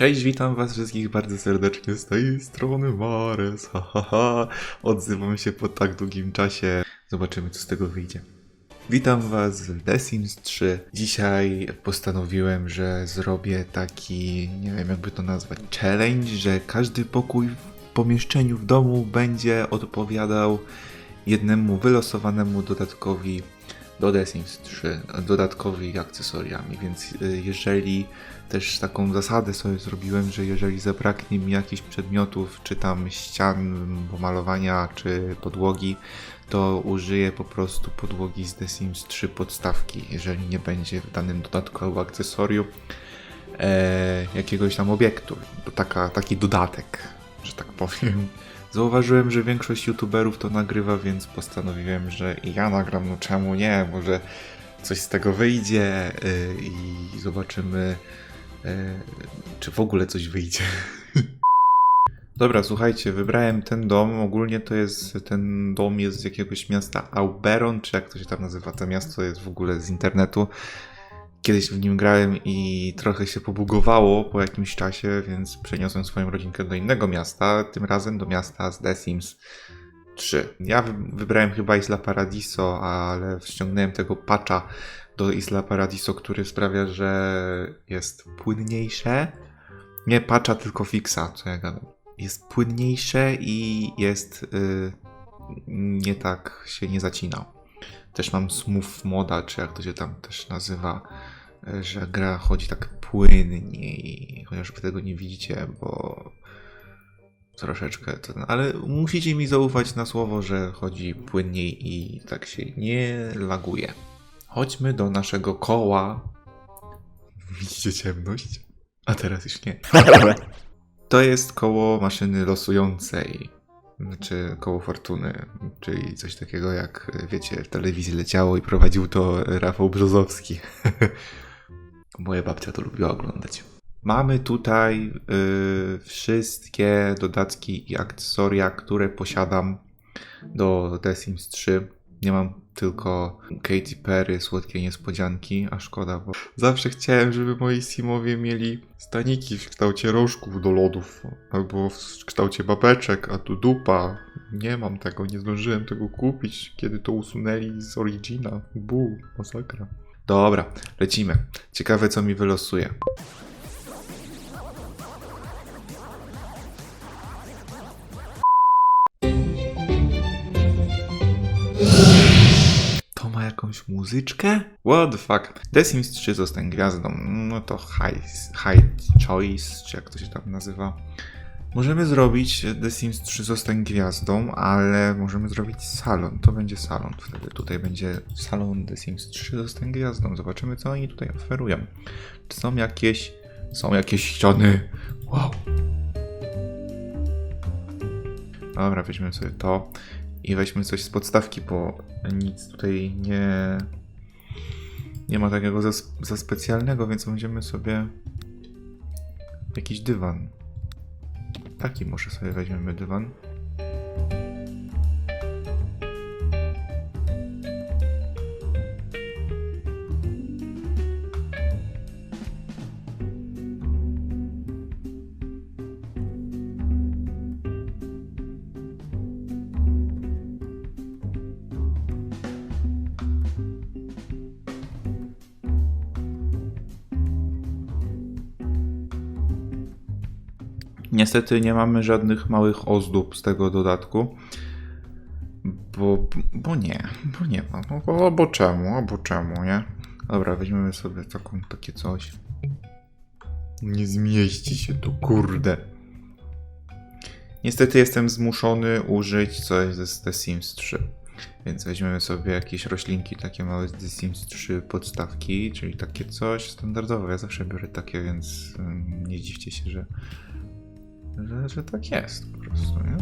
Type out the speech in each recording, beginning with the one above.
Cześć, witam was wszystkich bardzo serdecznie z tej strony Mares, ha, ha, ha. Odzywam się po tak długim czasie. Zobaczymy, co z tego wyjdzie. Witam was w The Sims 3. Dzisiaj postanowiłem, że zrobię taki, nie wiem jakby to nazwać, challenge, że każdy pokój w pomieszczeniu w domu będzie odpowiadał jednemu wylosowanemu dodatkowi do The Sims 3, dodatkowi akcesoriami, więc y, jeżeli też taką zasadę sobie zrobiłem, że jeżeli zabraknie mi jakichś przedmiotów, czy tam ścian, pomalowania, czy podłogi, to użyję po prostu podłogi z The Sims 3 podstawki, jeżeli nie będzie w danym dodatku akcesorium e, jakiegoś tam obiektu. To taka, taki dodatek, że tak powiem. Zauważyłem, że większość youtuberów to nagrywa, więc postanowiłem, że ja nagram, no czemu nie, może coś z tego wyjdzie y, i zobaczymy, czy w ogóle coś wyjdzie. Dobra, słuchajcie, wybrałem ten dom. Ogólnie to jest, ten dom jest z jakiegoś miasta Auberon, czy jak to się tam nazywa, to miasto jest w ogóle z internetu. Kiedyś w nim grałem i trochę się pobugowało po jakimś czasie, więc przeniosłem swoją rodzinkę do innego miasta, tym razem do miasta z The Sims 3. Ja wy- wybrałem chyba Isla Paradiso, ale ściągnąłem tego patcha do Isla Paradiso, który sprawia, że jest płynniejsze. Nie patcha, tylko fixa, co ja gadam. Jest płynniejsze i jest y, nie tak się nie zacina. Też mam smooth moda, czy jak to się tam też nazywa, y, że gra chodzi tak płynniej, chociaż wy tego nie widzicie, bo troszeczkę ten, ale musicie mi zaufać na słowo, że chodzi płynniej i tak się nie laguje. Chodźmy do naszego koła. Widzicie ciemność? A teraz już nie. To jest koło maszyny losującej. Znaczy koło fortuny, czyli coś takiego jak, wiecie, w telewizji leciało i prowadził to Rafał Brzozowski. Moja babcia to lubiła oglądać. Mamy tutaj y, wszystkie dodatki i akcesoria, które posiadam do The Sims 3. Nie mam tylko Katy Perry, słodkie niespodzianki, a szkoda, bo zawsze chciałem, żeby moi Simowie mieli staniki w kształcie rożków do lodów, albo w kształcie babeczek, a tu dupa. Nie mam tego, nie zdążyłem tego kupić, kiedy to usunęli z Origina. Bu, masakra. Dobra, lecimy. Ciekawe, co mi wylosuje. Ma jakąś muzyczkę? What the fuck? The Sims 3 zostań gwiazdą. No to high, high choice, czy jak to się tam nazywa. Możemy zrobić The Sims 3 zostań gwiazdą, ale możemy zrobić salon. To będzie salon. Wtedy tutaj będzie salon The Sims 3 zostań gwiazdą. Zobaczymy, co oni tutaj oferują. Czy są jakieś. Są jakieś ściany? Wow. Dobra, weźmy sobie to i weźmy coś z podstawki, bo nic tutaj nie. Nie ma takiego za, za specjalnego, więc będziemy sobie jakiś dywan. Taki może sobie weźmiemy dywan. Niestety nie mamy żadnych małych ozdób z tego dodatku. Bo, bo nie, bo nie ma. No, bo, bo czemu, bo czemu, nie? Dobra, weźmiemy sobie taką, takie coś. Nie zmieści się tu, kurde. Niestety jestem zmuszony użyć coś ze The Sims 3. Więc weźmiemy sobie jakieś roślinki takie małe z The Sims 3 podstawki, czyli takie coś standardowe. Ja zawsze biorę takie, więc ym, nie dziwcie się, że, że, że tak jest po prostu, nie?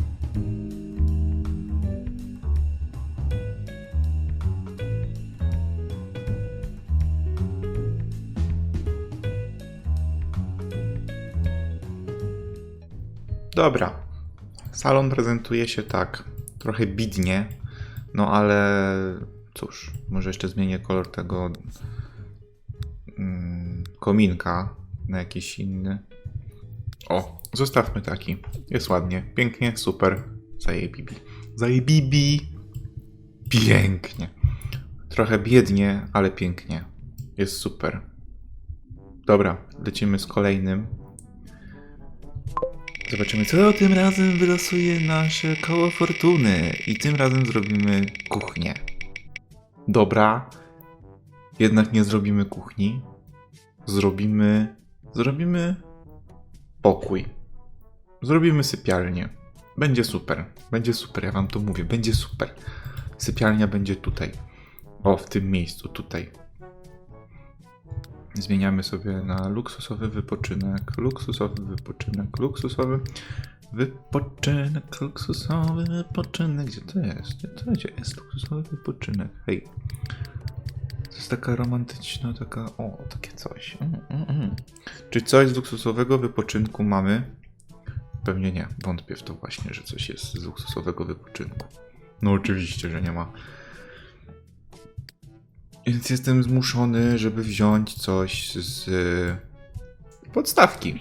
Dobra. Salon prezentuje się tak. Trochę bidnie, no ale cóż, może jeszcze zmienię kolor tego mm, kominka na jakiś inny. O, zostawmy taki. Jest ładnie, pięknie, super. Zajebibi. Zajebibi. Pięknie. Trochę biednie, ale pięknie. Jest super. Dobra, lecimy z kolejnym. Zobaczymy, co tym razem wylosuje nasze koło fortuny. I tym razem zrobimy kuchnię. Dobra. Jednak nie zrobimy kuchni. Zrobimy. Zrobimy. Pokój. Zrobimy sypialnię. Będzie super. Będzie super, ja wam to mówię. Będzie super. Sypialnia będzie tutaj. O, w tym miejscu, tutaj. Zmieniamy sobie na luksusowy wypoczynek, luksusowy wypoczynek, luksusowy wypoczynek, luksusowy wypoczynek. Gdzie to jest? Gdzie to gdzie jest luksusowy wypoczynek? Hej. Jest taka romantyczna, taka, o, takie coś. Mm, mm, mm. Czy coś z luksusowego wypoczynku mamy? Pewnie nie. Wątpię w to właśnie, że coś jest z luksusowego wypoczynku. No oczywiście, że nie ma. Więc jestem zmuszony, żeby wziąć coś z podstawki.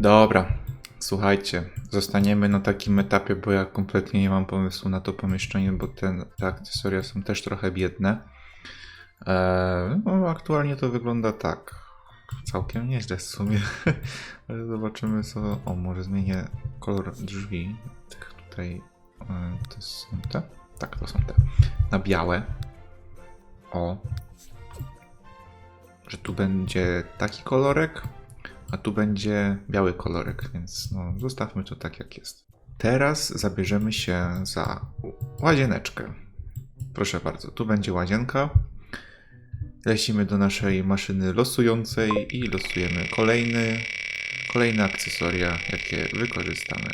Dobra, słuchajcie, zostaniemy na takim etapie, bo ja kompletnie nie mam pomysłu na to pomieszczenie, bo ten, te akcesoria są też trochę biedne. Eee, no, aktualnie to wygląda tak. Całkiem nieźle w sumie. Ale zobaczymy co. O, może zmienię kolor drzwi. Tych tutaj. e, To są te? Tak, to są te. Na białe. O. Że tu będzie taki kolorek, a tu będzie biały kolorek, więc no, zostawmy to tak jak jest. Teraz zabierzemy się za łazieneczkę. Proszę bardzo, tu będzie łazienka. Lecimy do naszej maszyny losującej i losujemy kolejny, kolejne akcesoria, jakie wykorzystamy.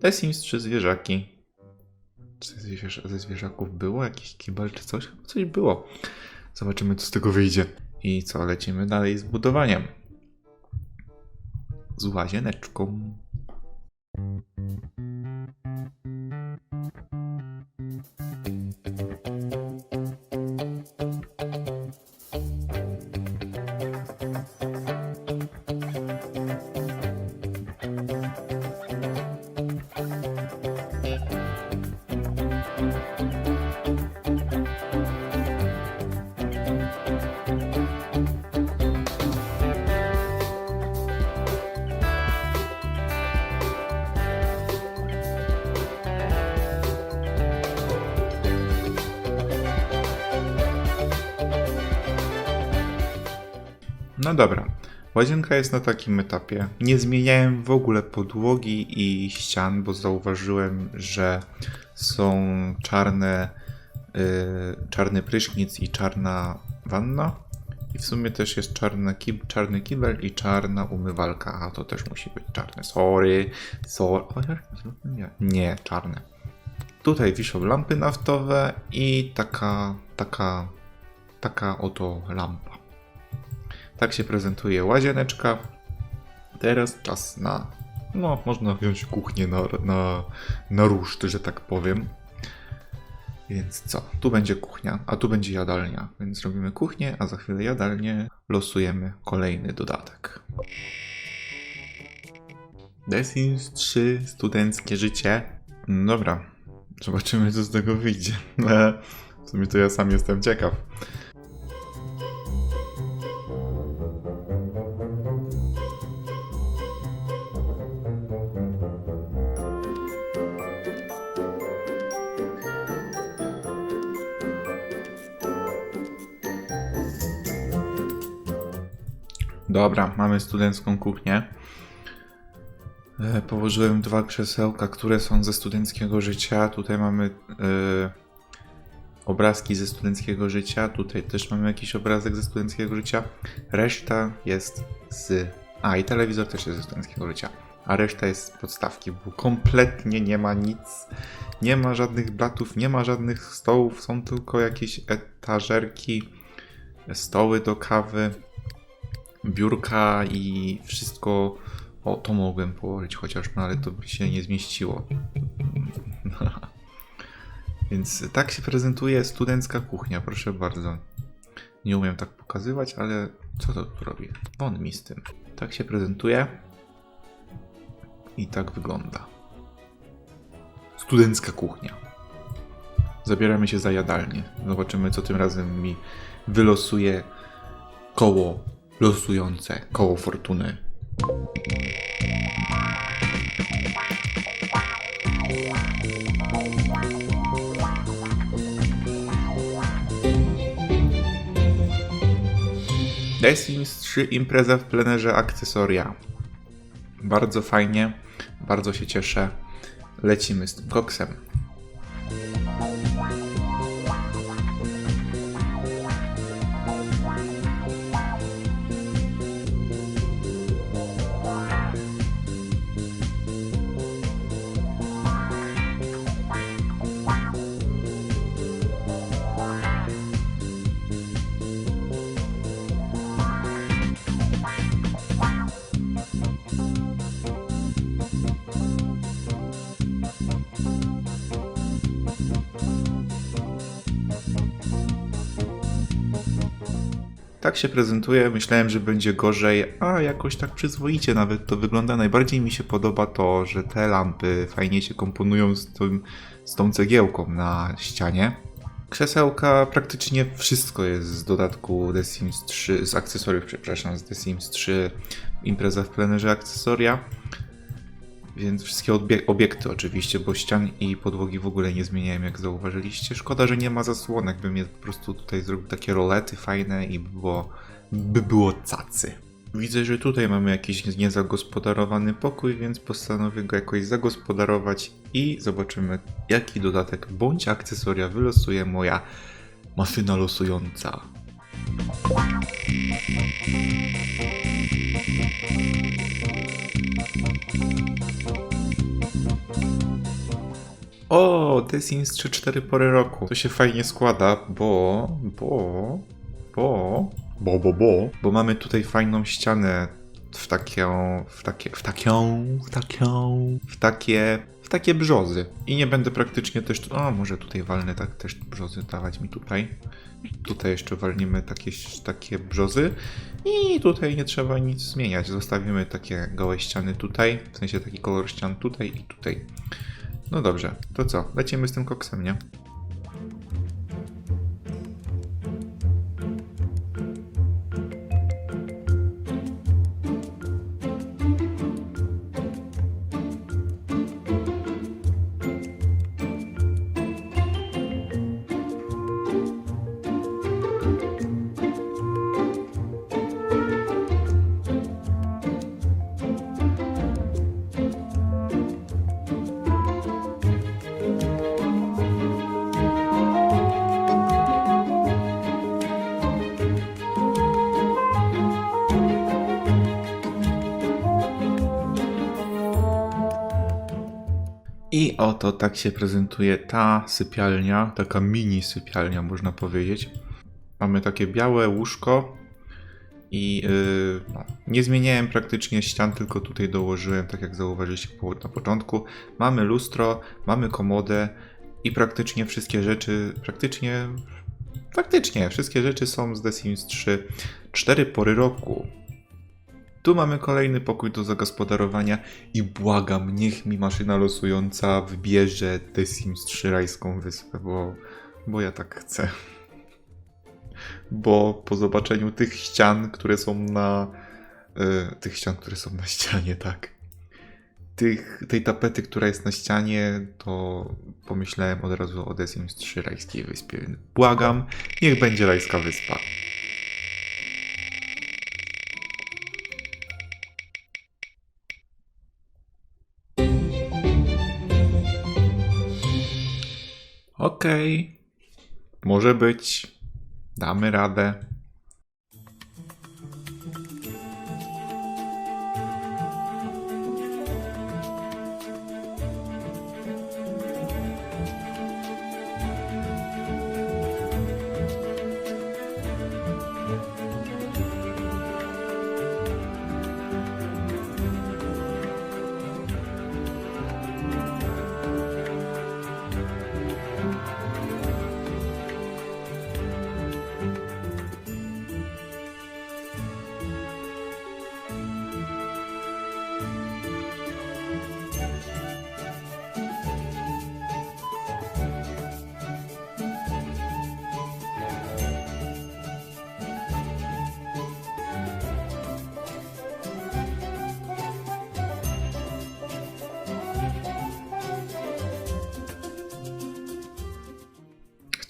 The Sims 3 zwierzaki. Czy ze, zwierz- ze zwierzaków było? Jakiś kibel czy coś? Coś było. Zobaczymy, co z tego wyjdzie. I co, lecimy dalej z budowaniem. Z łazieneczką. No dobra. Łazienka jest na takim etapie. Nie zmieniałem w ogóle podłogi i ścian, bo zauważyłem, że są czarne, yy, czarny prysznic i czarna wanna. I w sumie też jest czarny, kib, czarny kibel i czarna umywalka. A to też musi być czarne. Sorry. Sorry. Nie, nie, czarne. Tutaj wiszą lampy naftowe i taka, taka, taka oto lampa. Tak się prezentuje łazieneczka. Teraz czas na. No, można wziąć kuchnię na, na, na ruszt, że tak powiem. Więc co? Tu będzie kuchnia, a tu będzie jadalnia. Więc robimy kuchnię, a za chwilę jadalnię. Losujemy kolejny dodatek. The Sims 3 studenckie życie. Dobra, zobaczymy co z tego wyjdzie. W sumie to ja sam jestem ciekaw. Dobra, mamy studencką kuchnię. E, Położyłem dwa krzesełka, które są ze studenckiego życia. Tutaj mamy e, obrazki ze studenckiego życia. Tutaj też mamy jakiś obrazek ze studenckiego życia. Reszta jest z. A i telewizor też jest ze studenckiego życia. A reszta jest z podstawki, bo kompletnie nie ma nic. Nie ma żadnych blatów, nie ma żadnych stołów, są tylko jakieś etażerki, stoły do kawy, biurka i wszystko. O, to mogłem położyć chociaż, no ale to by się nie zmieściło. Więc tak się prezentuje studencka kuchnia, proszę bardzo. Nie umiem tak pokazywać, ale co to tu robi? Won mi z tym. Tak się prezentuje. I tak wygląda. Studencka kuchnia. Zabieramy się za jadalnię. Zobaczymy, co tym razem mi wylosuje koło losujące, koło fortuny. The Sims 3 impreza w plenerze akcesoria. Bardzo fajnie, bardzo się cieszę. Lecimy z tym koksem. Tak się prezentuje. Myślałem, że będzie gorzej, a jakoś tak przyzwoicie nawet to wygląda. Najbardziej mi się podoba to, że te lampy fajnie się komponują z, tym, z tą cegiełką na ścianie. Krzesełka, praktycznie wszystko jest z dodatku The Sims 3, z akcesoriów, przepraszam, z The Sims 3 impreza w plenerze akcesoria. Więc wszystkie obiekty oczywiście, bo ścian i podłogi w ogóle nie zmieniałem, jak zauważyliście. Szkoda, że nie ma zasłonek, bym je po prostu tutaj zrobił takie rolety fajne i by było, by było cacy. Widzę, że tutaj mamy jakiś niezagospodarowany pokój, więc postanowię go jakoś zagospodarować i zobaczymy, jaki dodatek bądź akcesoria wylosuje moja maszyna losująca. O, The Sims 3 4 pory roku. To się fajnie składa, bo, bo, bo, bo, bo, bo, bo mamy tutaj fajną ścianę w taką, w takie, w taką, w taką, w takie, w takie brzozy. I nie będę praktycznie też, o może tutaj walnę tak też brzozy dawać mi tutaj. Tutaj jeszcze walniemy takie, takie brzozy i tutaj nie trzeba nic zmieniać. Zostawimy takie gołe ściany tutaj, w sensie taki kolor ścian tutaj i tutaj. No dobrze, to co? Lecimy z tym koksem, nie? Oto tak się prezentuje ta sypialnia, taka mini sypialnia można powiedzieć. Mamy takie białe łóżko i yy, nie zmieniałem praktycznie ścian, tylko tutaj dołożyłem, tak jak zauważyliście na początku. Mamy lustro, mamy komodę i praktycznie wszystkie rzeczy, praktycznie, faktycznie wszystkie rzeczy są z The Sims 3. Cztery pory roku. Tu mamy kolejny pokój do zagospodarowania i błagam, niech mi maszyna losująca wybierze The Sims 3 rajską wyspę, bo, bo ja tak chcę. Bo po zobaczeniu tych ścian, które są na... y, tych ścian, które są na ścianie, tak. Tych, tej tapety, która jest na ścianie, to pomyślałem od razu o The Sims 3 rajskiej wyspie. Błagam, niech będzie rajska wyspa. Okej. Może być. Damy radę.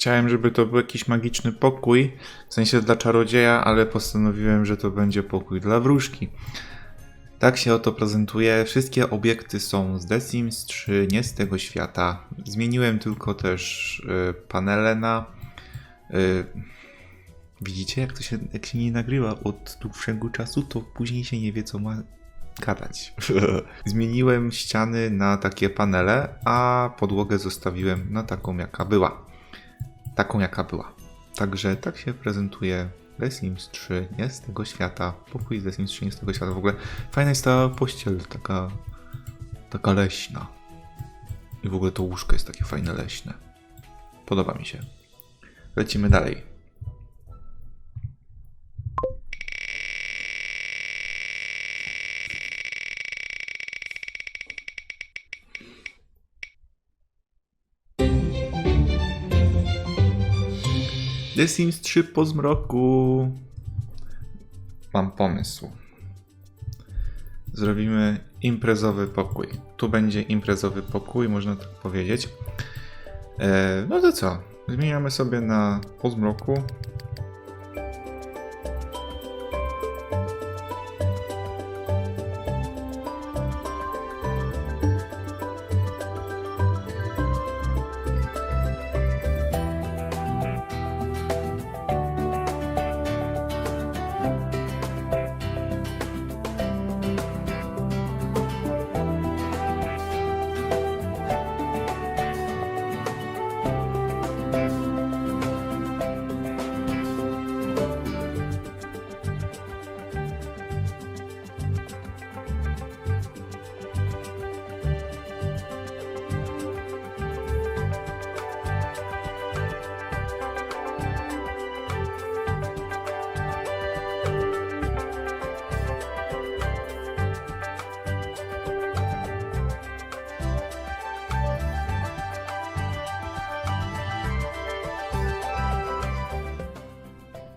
Chciałem, żeby to był jakiś magiczny pokój, w sensie dla czarodzieja, ale postanowiłem, że to będzie pokój dla wróżki. Tak się oto prezentuje. Wszystkie obiekty są z The Sims 3, nie z tego świata. Zmieniłem tylko też y, panele na. Y, widzicie, jak to się, jak się nie nagrywa od dłuższego czasu, to później się nie wie, co ma gadać. Zmieniłem ściany na takie panele, a podłogę zostawiłem na taką, jaka była taką jaka była. Także tak się prezentuje The Sims 3, nie z tego świata. Pokój The Sims 3 nie z tego świata. W ogóle fajna jest ta pościel, taka, taka leśna. I w ogóle to łóżko jest takie fajne leśne. Podoba mi się. Lecimy dalej. The Sims 3 po zmroku. Mam pomysł. Zrobimy imprezowy pokój. Tu będzie imprezowy pokój, można tak powiedzieć. E, no to co? Zmieniamy sobie na po zmroku.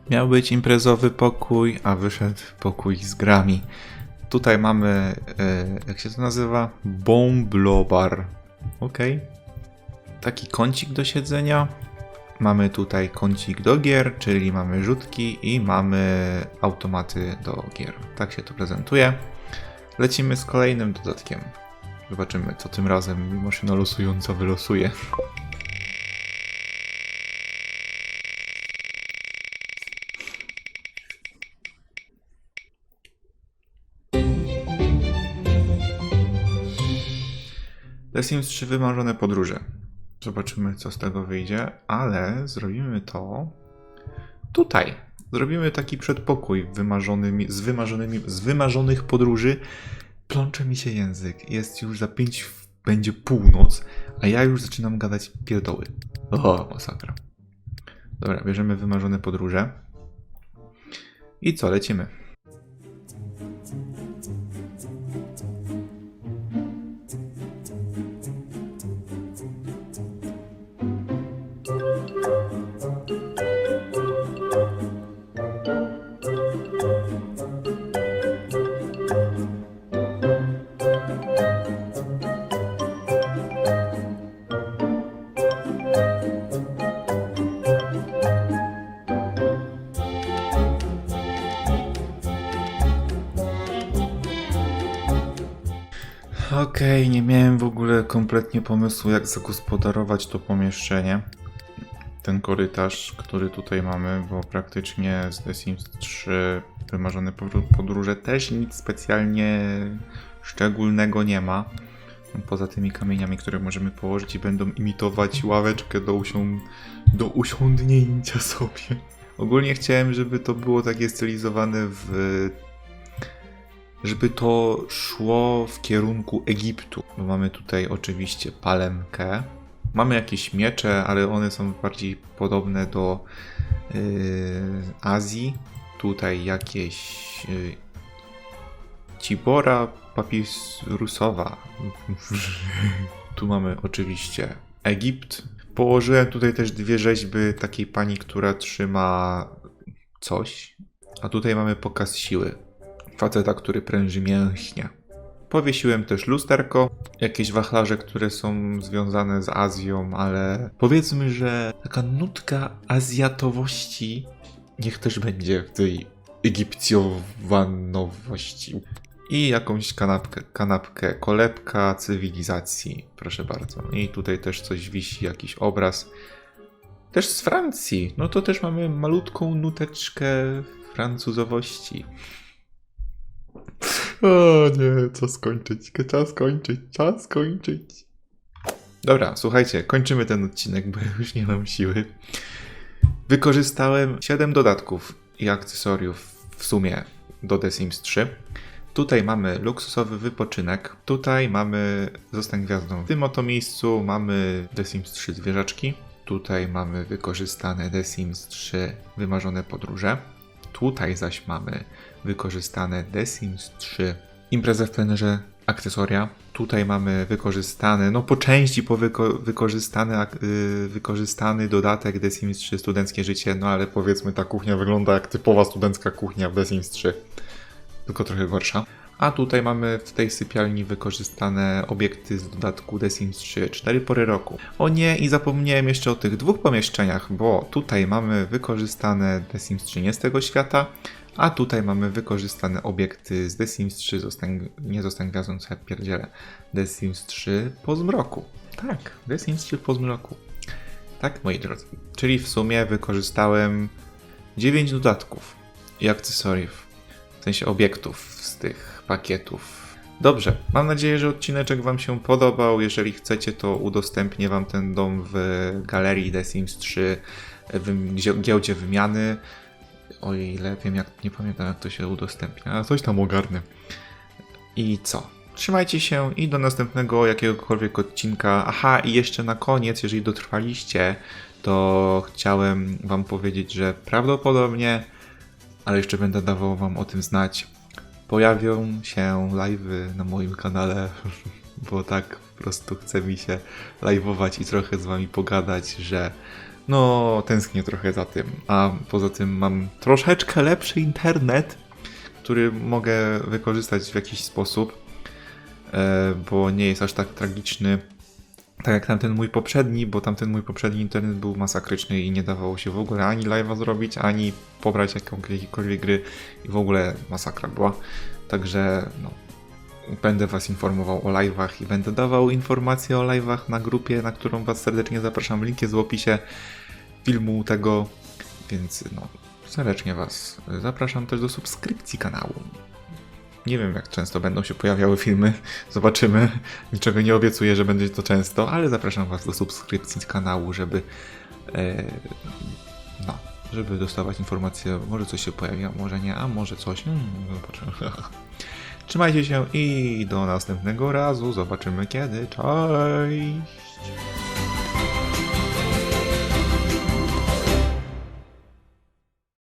Miał być imprezowy pokój, a wyszedł pokój z grami. Tutaj mamy, e, jak się to nazywa? Bomblobar. Ok. Taki kącik do siedzenia. Mamy tutaj kącik do gier, czyli mamy rzutki i mamy automaty do gier. Tak się to prezentuje. Lecimy z kolejnym dodatkiem. Zobaczymy, co tym razem maszyna losująca wylosuje. The Sims 3 wymarzone podróże. Zobaczymy, co z tego wyjdzie, ale zrobimy to tutaj. Zrobimy taki przedpokój wymarzonymi, z, wymarzonymi, z wymarzonych podróży. Plącze mi się język. Jest już za 5, będzie północ, a ja już zaczynam gadać pierdoły. O, masakra. Dobra, bierzemy wymarzone podróże. I co, lecimy. Okej, nie miałem w ogóle kompletnie pomysłu, jak zagospodarować to pomieszczenie. Ten korytarz, który tutaj mamy, bo praktycznie z The Sims 3 wymarzone podró- podróże też nic specjalnie szczególnego nie ma. Poza tymi kamieniami, które możemy położyć i będą imitować ławeczkę do, usią- do usiądnięcia sobie. Ogólnie chciałem, żeby to było takie stylizowane w żeby to szło w kierunku Egiptu. Bo mamy tutaj oczywiście palemkę. Mamy jakieś miecze, ale one są bardziej podobne do yy, Azji. Tutaj jakieś yy, Cibora papirusowa. tu mamy oczywiście Egipt. Położyłem tutaj też dwie rzeźby takiej pani, która trzyma coś. A tutaj mamy pokaz siły faceta, który pręży mięśnie. Powiesiłem też lusterko, jakieś wachlarze, które są związane z Azją, ale powiedzmy, że taka nutka azjatowości niech też będzie w tej egipcjowanowości. I jakąś kanapkę, kanapkę, kolebka cywilizacji, proszę bardzo. I tutaj też coś wisi, jakiś obraz. Też z Francji. No to też mamy malutką nuteczkę francuzowości. O nie, czas skończyć, czas skończyć, czas skończyć. Dobra, słuchajcie, kończymy ten odcinek, bo już nie mam siły. Wykorzystałem 7 dodatków i akcesoriów w sumie do The Sims 3. Tutaj mamy luksusowy wypoczynek. Tutaj mamy Zostań Gwiazdą. W tym oto miejscu mamy The Sims 3 zwierzaczki. Tutaj mamy wykorzystane The Sims 3 wymarzone podróże. Tutaj zaś mamy wykorzystane The Sims 3 imprezę w plenerze akcesoria. Tutaj mamy wykorzystany, no po części po wyko wykorzystany, yy, wykorzystany dodatek The Sims 3 Studenckie Życie, no ale powiedzmy ta kuchnia wygląda jak typowa studencka kuchnia w The Sims 3, tylko trochę gorsza. A tutaj mamy w tej sypialni wykorzystane obiekty z dodatku The Sims 3 4 pory roku. O nie, i zapomniałem jeszcze o tych dwóch pomieszczeniach, bo tutaj mamy wykorzystane The Sims 3 nie z tego świata, a tutaj mamy wykorzystane obiekty z The Sims 3, zostań, nie zostań gwiazdą, co ja pierdzielę. The Sims 3 po zmroku. Tak, The Sims 3 po zmroku. Tak, moi drodzy. Czyli w sumie wykorzystałem 9 dodatków i akcesoriów, w sensie obiektów z tych pakietów. Dobrze, mam nadzieję, że odcineczek Wam się podobał. Jeżeli chcecie, to udostępnię Wam ten dom w galerii The Sims 3, w giełdzie wymiany. O ile wiem, jak nie pamiętam, jak to się udostępnia, ale coś tam ogarnę. I co? Trzymajcie się i do następnego jakiegokolwiek odcinka. Aha, i jeszcze na koniec, jeżeli dotrwaliście, to chciałem Wam powiedzieć, że prawdopodobnie, ale jeszcze będę dawał Wam o tym znać, pojawią się live'y na moim kanale, bo tak po prostu chce mi się live'ować i trochę z Wami pogadać, że no, tęsknię trochę za tym. A poza tym mam troszeczkę lepszy internet, który mogę wykorzystać w jakiś sposób, e, bo nie jest aż tak tragiczny. Tak jak tamten mój poprzedni, bo tamten mój poprzedni internet był masakryczny i nie dawało się w ogóle ani live'a zrobić, ani pobrać jakiejkolwiek gry i w ogóle masakra była. Także no, będę Was informował o live'ach i będę dawał informacje o live'ach na grupie, na którą Was serdecznie zapraszam. Link jest w opisie filmu tego, więc no, serdecznie Was zapraszam też do subskrypcji kanału. Nie wiem, jak często będą się pojawiały filmy, zobaczymy. Niczego nie obiecuję, że będzie to często, ale zapraszam Was do subskrypcji kanału, żeby e, no, żeby dostawać informacje, może coś się pojawi, a może nie, a może coś, hmm, zobaczymy. Trzymajcie się i do następnego razu. Zobaczymy kiedy. Cześć!